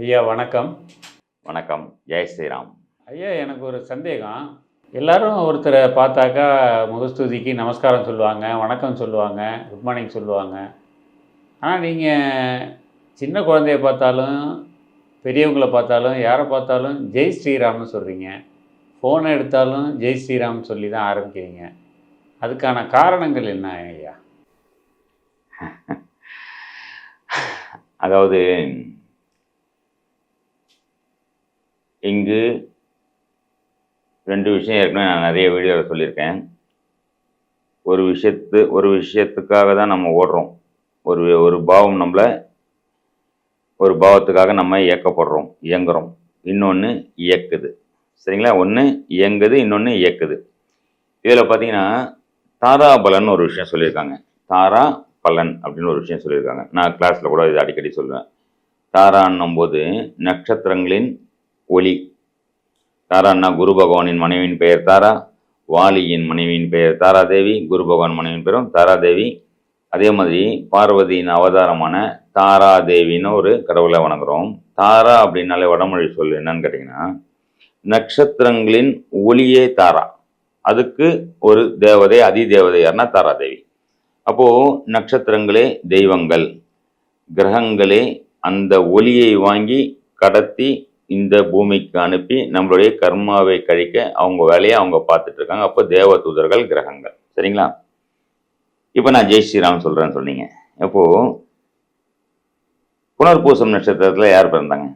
ஐயா வணக்கம். வணக்கம். ஜெய் ஸ்ரீராம். ஐயா எனக்கு ஒரு சந்தேகம். எல்லாரும் ஒருத்தரை பார்த்தாக்கா முகஸ்துதிக்கு நமஸ்காரம் சொல்லுவாங்க வணக்கம் சொல்லுவாங்க குட் மார்னிங் சொல்லுவாங்க. ஆனால் நீங்கள் சின்ன குழந்தைய பார்த்தாலும் பெரியவங்கள பார்த்தாலும் யாரை பார்த்தாலும் ஜெய் ஸ்ரீராம்னு சொல்கிறீங்க ஃபோனை எடுத்தாலும் ஜெய் ஸ்ரீராம் சொல்லி தான் ஆரம்பிக்கிறீங்க. அதுக்கான காரணங்கள் என்ன ஐயா? அதாவது இங்கு ரெண்டு விஷயம் ஏற்கனவே நான் நிறைய வீடியோவில் சொல்லியிருக்கேன். ஒரு விஷயத்து ஒரு விஷயத்துக்காக தான் நம்ம ஓடுறோம். ஒரு ஒரு பாவம் நம்மளை ஒரு பாவத்துக்காக நம்ம இயக்கப்படுறோம் இயங்குகிறோம் இன்னொன்று இயக்குது. சரிங்களா? ஒன்று இயங்குது இன்னொன்று இயக்குது. இதில் பார்த்தீங்கன்னா தாராபலன் ஒரு விஷயம் சொல்லியிருக்காங்க. தாரா பலன் அப்படின்னு ஒரு விஷயம் சொல்லியிருக்காங்க. நான் கிளாஸில் கூட இது அடிக்கடி சொல்லுவேன். தாரான்னும் போது நட்சத்திரங்களின் ஒளி தாரான்னா குரு பகவானின் மனைவியின் பெயர் தாரா. வாலியின் மனைவியின் பெயர் தாராதேவி குரு பகவான் மனைவியின் பெயரும் தாராதேவி அதே மாதிரி பார்வதியின் அவதாரமான தாராதேவின்னு ஒரு கடவுளை வணங்குறோம். தாரா அப்படின்னாலே வடமொழி சொல் என்னன்னு கேட்டிங்கன்னா நட்சத்திரங்களின் ஒளியே தாரா. அதுக்கு ஒரு தேவதை அதி தேவதை யாருன்னா தாராதேவி அப்போ நட்சத்திரங்களே தெய்வங்கள். கிரகங்களே அந்த ஒளியை வாங்கி கடத்தி இந்த பூமிக்கு அனுப்பி நம்மளுடைய கர்மாவை கழிக்க அவங்க வேலையை அவங்க பார்த்துட்டு இருக்காங்க அப்போ தேவ தூதர்கள் கிரகங்கள். சரிங்களா? இப்போ நான் ஜெய் ஸ்ரீராம் சொல்கிறேன்னு சொன்னீங்க. அப்போது புனர்பூசம் நட்சத்திரத்தில் யார் பிறந்தாங்க?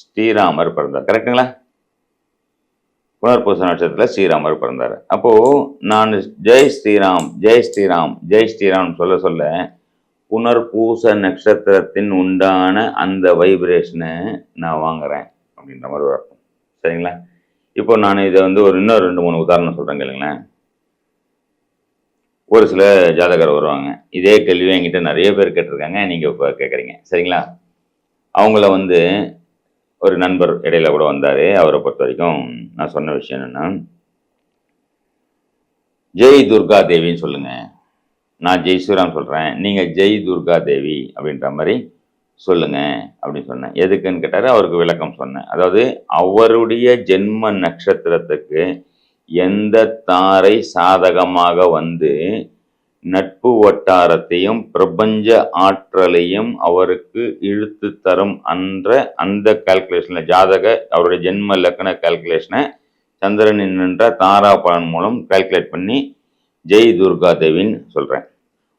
ஸ்ரீராமர் பிறந்தார். கரெக்டுங்களா? புனர்பூச நட்சத்திரத்தில் ஸ்ரீராமர் பிறந்தார். அப்போது நான் ஜெய் ஸ்ரீராம் ஜெய் ஸ்ரீராம் ஜெய் ஸ்ரீராம் சொல்ல சொல்ல புனர்பூச நட்சத்திரத்தின் உண்டான அந்த வைப்ரேஷனை நான் வாங்குறேன். அப்படின்ற மாதிரி வரும். சரிங்களா? இப்போ நான் இதை வந்து ஒரு இன்னும் ரெண்டு மூணு உதாரணம் சொல்கிறேன் கேளுங்களேன். ஒரு சில ஜாதகர் வருவாங்க. இதே கேள்வி என்கிட்ட நிறைய பேர் கேட்டிருக்காங்க. நீங்கள் இப்போ கேட்குறீங்க சரிங்களா? அவங்கள வந்து ஒரு நண்பர் இடையில கூட வந்தார். அவரை பொறுத்த வரைக்கும் நான் சொன்ன விஷயம் என்னென்னா ஜெய் துர்கா தேவின்னு சொல்லுங்க. நான் ஜெய் ஸ்ரீராம் சொல்கிறேன் நீங்கள் ஜெய் துர்கா தேவி அப்படின்ற மாதிரி சொல்லுங்க அப்படின்னு சொன்னேன். எதுக்குன்னு கேட்டார் அவருக்கு விளக்கம் சொன்னேன். அதாவது அவருடைய ஜென்ம நட்சத்திரத்துக்கு எந்த தாரை சாதகமாக வந்து நட்பு வட்டாரத்தையும் பிரபஞ்ச ஆற்றலையும் அவருக்கு இழுத்து தரும் அன்ற அந்த கால்குலேஷனில் ஜாதக அவருடைய ஜென்ம லக்கண கால்குலேஷனை சந்திரன் என்ற தாரா பலன் மூலம் கால்குலேட் பண்ணி ஜெய் துர்கா தேவின்னு சொல்கிறேன்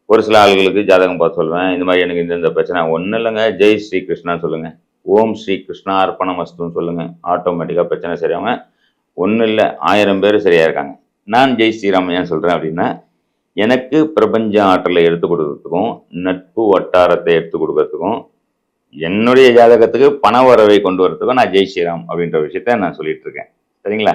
ஒரு சில ஆளுகளுக்கு ஜாதகம் பார்த்து சொல்லுவேன். இந்த மாதிரி எனக்கு இந்த இந்த பிரச்சனை ஒன்றும் இல்லைங்க. ஜெய் ஸ்ரீ கிருஷ்ணா சொல்லுங்கள் ஓம் ஸ்ரீ கிருஷ்ணா அர்ப்பண மஸ்துன்னு சொல்லுங்கள் ஆட்டோமேட்டிக்காக பிரச்சனை சரியாங்க ஒன்றும் இல்லை. ஆயிரம் பேர் சரியாக இருக்காங்க. நான் ஜெய் ஸ்ரீராம் ஏன் சொல்கிறேன் அப்படின்னா எனக்கு பிரபஞ்ச ஆற்றலை எடுத்து கொடுக்கறதுக்கும் நட்பு வட்டாரத்தை எடுத்து கொடுக்கறதுக்கும் என்னுடைய ஜாதகத்துக்கு பண வரவை கொண்டு வரதுக்கும் நான் ஜெய் ஸ்ரீராம் அப்படின்ற விஷயத்த நான் சொல்லிட்டு இருக்கேன். சரிங்களா?